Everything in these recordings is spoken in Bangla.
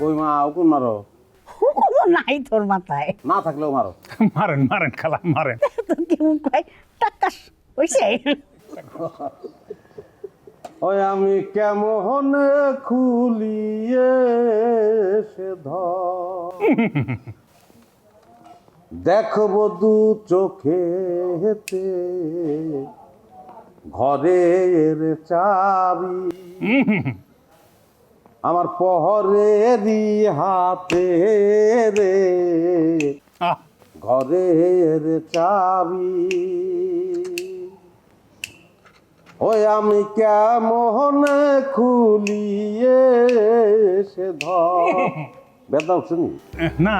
কই মা কোন মারো? কোনো নাই তোর মাথায়। না থাকলেও মারো। মারেন মারেন খালা মারেন। তো কেমন কয় টাকাস হইছে? ওই আমি কেমন খুলিয়ে সে ধর দেখব দু চোখে হেতে ঘরের চাবি। আমার পহরেরই হাতে রে আহ, ঘরের চাবি। ওই আমি কেমন খুলিয়ে সে ধর। বেদা শুনি? না।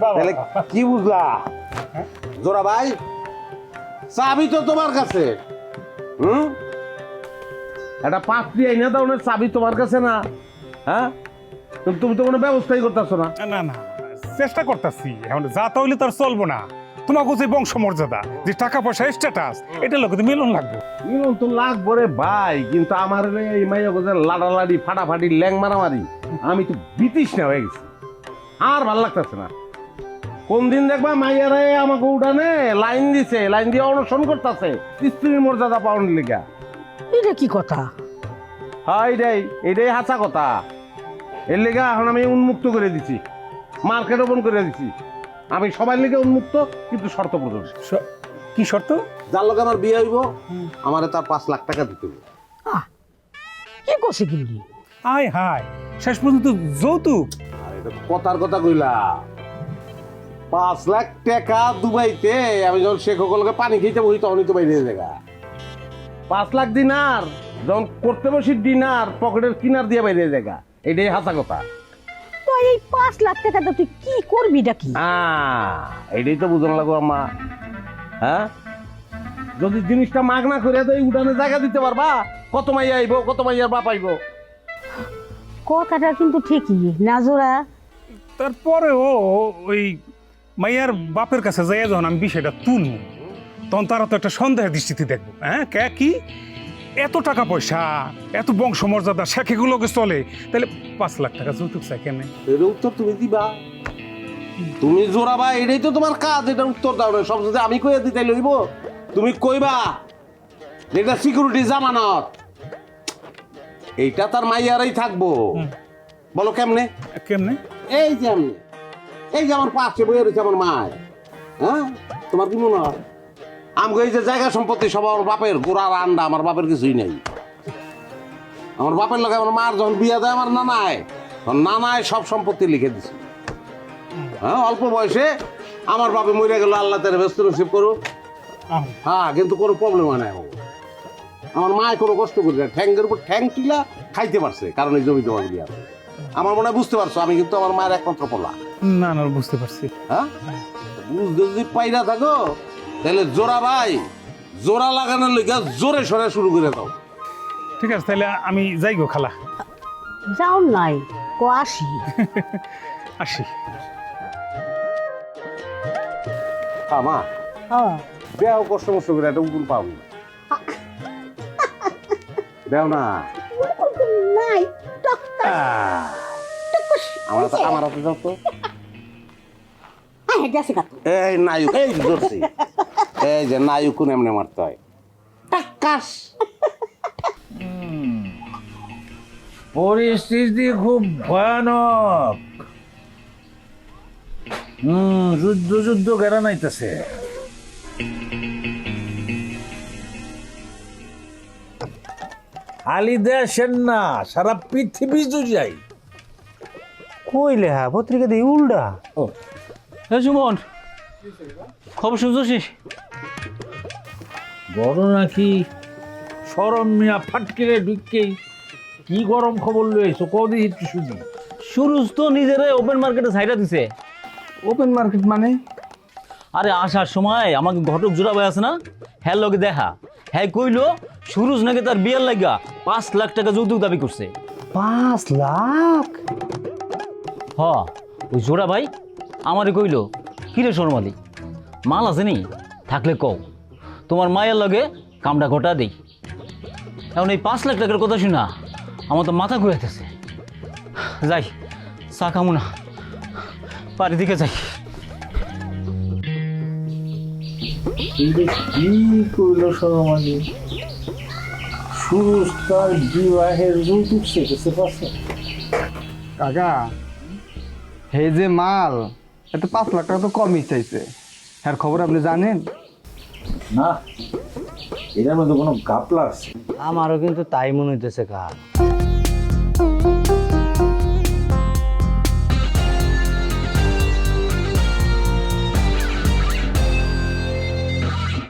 তাহলে কি বুঝলা? জোরা ভাই চাবি তো তোমার কাছে। হুম? একটা পাত্রি এনে দাও না চাবি তোমার কাছে না। হ্যাঁ? তুমি তো কোনো ব্যবস্থাই করতেছো না। না না চেষ্টা করতেছি। এখন যা তাহলে তার চলবো না। তোমাকে যে বংশ মর্যাদা যে টাকা পয়সা স্ট্যাটাস এটা লোক মিলন লাগবে। মিলন তো লাগবো রে ভাই কিন্তু আমার এই মাইয়া গোজের লাড়ালাড়ি ফাটাফাটি ল্যাং মারামারি আমি তো বিতৃষ্ণা হয়ে গেছি। আর ভালো লাগতেছে না। কোন দিন দেখবা মাইয়ারে আমাকে উঠানে লাইন দিছে লাইন দিয়ে অনশন করতেছে স্ত্রীর মর্যাদা পাওয়ার লিগা। এটা কি কথা? হ্যাঁ এইটাই এইটাই হাসা কথা। এর লেগে এখন আমি উন্মুক্ত করে দিছি। মার্কেট ওপেন করে দিছি। আমি সবার লিগে উন্মুক্ত কিন্তু শর্ত প্রযোজ্য কি শর্ত? যার লোক আমার বিয়ে হইব আমারে তার পাঁচ লাখ টাকা দিতে হবে কি করছে কিন্তু আয় হায় শেষ পর্যন্ত যৌতুক। আর এটা তো কথার কথা কইলা। পাঁচ লাখ টাকা দুবাইতে আমি যখন শেখ সকলকে পানি খেতে বসি তখনই তো বাইরে জায়গা পাঁচ লাখ দিনার যখন করতে বসি ডিনার পকেটের কিনার দিয়ে বাইরে জায়গা এটাই হাসা কথা। তো এই পাঁচ লাখ টাকাটা তুই কি করবি এটা কি? আহ, এটাই তো বুঝন লাগবো আমা হ্যাঁ? যদি জিনিসটা মাগনা করে তো এই উঠানে জায়গা দিতে পারবা? কত মাইয়া আইব কত মাইয়ার বাপ আইব? কথাটা কিন্তু ঠিকই নাজোরা তারপরেও ওই মাইয়ার বাপের কাছে যাইয়া যখন আমি বিষয়টা তুলব তখন তারা তো একটা সন্দেহের দৃষ্টিতে দেখব। হ্যাঁ কে কি? এত টাকা পয়সা এত বংশ মর্যাদা শেখেগুলোকে চলে? তাহলে পাঁচ লাখ টাকা যৌতুক চাই কেন এর উত্তর তুমি দিবা। তুমি জোরাবা এটাই তো তোমার কাজ এটা উত্তর দাও না। সব যদি আমি কইয়া দিতে লইব তুমি কইবা এটা সিকিউরিটি জামানত। এইটা তার মাইয়ারাই থাকব। বলো কেমনে? কেমনে? এই যে আমি এই যে আমার পাশে বইয়ে রয়েছে আমার মায়। হ্যাঁ তোমার কি মনে হয়? আমি এই যে জায়গা সম্পত্তি সব আমার বাপের গোড়ার আন্ডা আমার বাপের কিছুই নাই। আমার বাপের লোক আমার মার যখন বিয়ে দেয় আমার নানায় তখন নানায় সব সম্পত্তি লিখে দিছে। হ্যাঁ অল্প বয়সে আমার বাপে মরে গেল আল্লাহ তার ব্যস্ত নসিব করুক। হ্যাঁ কিন্তু কোনো প্রবলেম হয় না আমার। মায় কোনো কষ্ট করি না ঠ্যাঙ্গের উপর ঠ্যাং তুলা খাইতে পারছে কারণ এই জমি জমা দিয়ে আছে আমার মনে হয় বুঝতে পারছ আমি কিন্তু আমার মায়ের একমাত্র পোলা। না না বুঝতে পারছি। হ্যাঁ? বুঝতে যদি পাইরা থাকো তাহলে জোড়া ভাই জোড়া লাগানোর লেগে জোরে সরে শুরু করে দাও। ঠিক আছে তাহলে আমি যাই গো খালা। যাও নাই কো আসি। আসি। আমা হ্যাঁ দেও কষ্ট মষ্ট করে একটা উকুন পাবো দেও না। নাই আমার হাতে- আমার হাতে দাও তো। এই নায়ক এই ধরছি এই যে নায়ক কোন এমনি মারতে হয়। টাকাস পরিস্থিতি খুব ভয়ানক। হম যুদ্ধ যুদ্ধ গেরা নাইতেছে। খালি দেশের না সারা পৃথিবী জুড়াই কইলে হ্যাঁ পত্রিকা দিয়ে উল্টা। এ সুমন খবর শুনছিস বড় নাকি সরম মিয়া ফাটকিরে ঢুককেই কি গরম খবর লইছো? কদি একটু শুনি। সুরুজ তো নিজেরে ওপেন মার্কেটে সাইডা দিছে। ওপেন মার্কেট মানে? আরে আসার সময় আমাকে ঘটক জোড়া ভাই আছে না? হ্যাঁ লগে দেখা। হ্যাঁ কইলো সুরুজ নাকি তার বিয়ের লাগা পাঁচ লাখ টাকা যৌতুক দাবি করছে। পাঁচ লাখ? হ ওই জোড়া ভাই আমারে কইলো কিরে শর্মালি মাল আছে নি? থাকলে কও। তোমার মায়ের লগে কামটা ঘটা দেই। এখন এই পাঁচ লাখ টাকার কথা শুনা আমার তো মাথা ঘুরাইতেছে। যাই চা খামু না। বাড়ির দিকে যাই। কি করল সরমালি সুরজ তার বিবাহের যৌতুক শেখেছে পাশে কাকা হে যে মাল এত পাঁচ লাখ টাকা তো কমই চাইছে। হ্যাঁ খবর আপনি জানেন? না এটার মধ্যে কোনো গাপলা আছে? আমারও কিন্তু তাই মনে হইতেছে কার